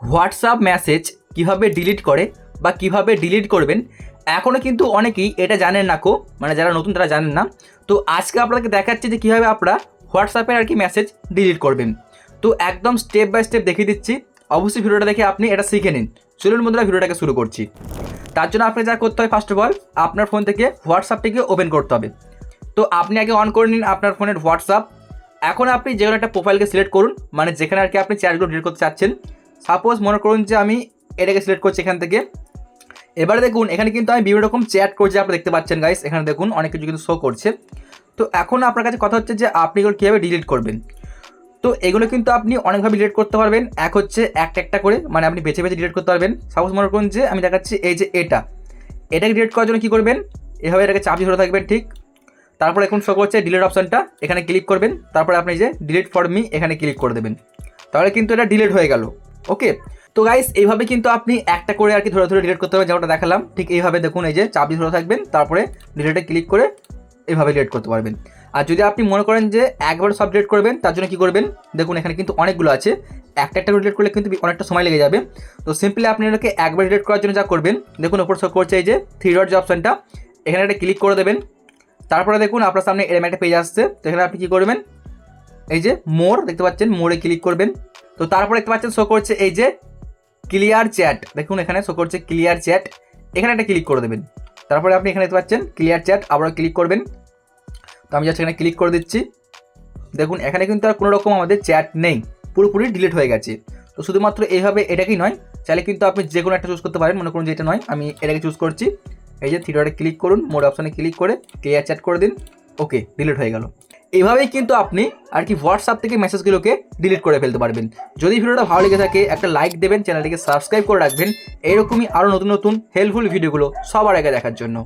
WhatsApp message কীভাবে delete করে বা কীভাবে ডিলিট করবেন এখনও কিন্তু অনেকেই এটা জানেন না কো মানে যারা নতুন তারা জানেন না। তো আজকে আপনাদেরকে দেখাচ্ছি যে কীভাবে আপনারা হোয়াটসঅ্যাপের আর কি মেসেজ ডিলিট করবেন। তো একদম স্টেপ বাই স্টেপ দেখিয়ে দিচ্ছি। অবশ্যই ভিডিওটা দেখে আপনি এটা শিখে নিন। চলুন বন্ধুরা, ভিডিওটাকে শুরু করছি। তার জন্য আপনাকে যা করতে হয় ফার্স্ট অফ অল আপনার ফোন থেকে হোয়াটসঅ্যাপটিকে ওপেন করতে হবে। তো আপনি আগে অন করে নিন আপনার ফোনের হোয়াটসঅ্যাপ। এখন আপনি যে কোনো একটা প্রোফাইলকে সিলেক্ট করুন মানে যেখানে আর কি আপনি চ্যাটগুলো ডিলিট করতে চাচ্ছেন। সাপোজ মনে করুন যে আমি এটাকে সিলেক্ট করছি এখান থেকে। এবারে দেখুন, এখানে কিন্তু আমি বিভিন্ন রকম চ্যাট করছি আপনি দেখতে পাচ্ছেন গাইস এখানে দেখুন অনেক কিছু কিন্তু শো করছে। তো এখন আপনার কাছে কথা হচ্ছে যে আপনি এগুলো কীভাবে ডিলিট করবেন? তো এগুলো কিন্তু আপনি অনেকভাবে ডিলিট করতে পারবেন। এক হচ্ছে একটা একটা করে মানে আপনি বেছে বেছে ডিলিট করতে পারবেন। সাপোজ মনে করুন যে আমি দেখাচ্ছি এই যে এটা। এটাকে ডিলিট করার জন্য কী করবেন? এভাবে এটাকে চাপি ধরে থাকবেন, ঠিক? তারপর এখন শো করছে ডিলিট অপশানটা এখানে ক্লিক করবেন। তারপরে আপনি যে ডিলিট ফর মি এখানে ক্লিক করে দেবেন। তাহলে কিন্তু এটা ডিলিট হয়ে গেল। ওকে? তো গাইস এইভাবে কিন্তু আপনি একটা করে আর কি ধরে ধরে ডিলিট করতে হবে যেমনটা দেখালাম। ঠিক এইভাবে দেখুন, এই যে চাবি ধরে থাকবেন, তারপরে ডিলিটে ক্লিক করে এইভাবে ডিলিট করতে পারবেন। আর যদি আপনি মনে করেন যে একবার সব ডিলিট করবেন, তার জন্য কী করবেন? দেখুন, এখানে কিন্তু অনেকগুলো আছে। একটা একটা ডিলেট করলে কিন্তু অনেকটা সময় লেগে যাবে। তো সিম্পলি আপনি এটাকে একবার ডিলিট করার জন্য যা করবেন, দেখুন ওপর শো করছে এই যে থ্রি ডট যে অপশানটা এখানে একটা ক্লিক করে দেবেন। তারপরে দেখুন, আপনার সামনে এরম একটা পেজ আসছে। তো এখানে আপনি কী করবেন? এই যে মোর দেখতে পাচ্ছেন মোড়ে ক্লিক করবেন। তো তারপর দেখতে পাচ্ছেন শো করছে এই যে ক্লিয়ার চ্যাট দেখুন এখানে শো করছে ক্লিয়ার চ্যাট এখানে একটা ক্লিক করে দেবেন। তারপরে আপনি এখানে দেখতে পাচ্ছেন ক্লিয়ার চ্যাট আবারও ক্লিক করবেন। তো আমি জাস্ট এখানে ক্লিক করে দিচ্ছি। দেখুন, এখানে কিন্তু আর কোনো রকম আমাদের চ্যাট নেই। পুরোপুরি ডিলিট হয়ে গেছে। তো শুধুমাত্র এইভাবে এটাকেই নয়, চাইলে কিন্তু আপনি যে কোনো একটা চুজ করতে পারেন। মনে করুন যে এটা নয়, আমি এটাকে চুজ করছি। এই যে থ্রিডটে ক্লিক করুন মোড অপশানে ক্লিক করে ক্লিয়ার চ্যাট করে দিন। ওকে ডিলিট হয়ে গেল। এভাবেই কিন্তু আপনি আর কি হোয়াটসঅ্যাপ থেকে মেসেজগুলোকে ডিলিট করে ফেলতে পারবেন। যদি ভিডিওটা ভালো লেগে থাকে, একটা লাইক দেবেন, চ্যানেলটিকে সাবস্ক্রাইব করে রাখবেন। এরকমই আরও নতুন নতুন হেল্পফুল ভিডিওগুলো সবার আগে দেখার জন্য।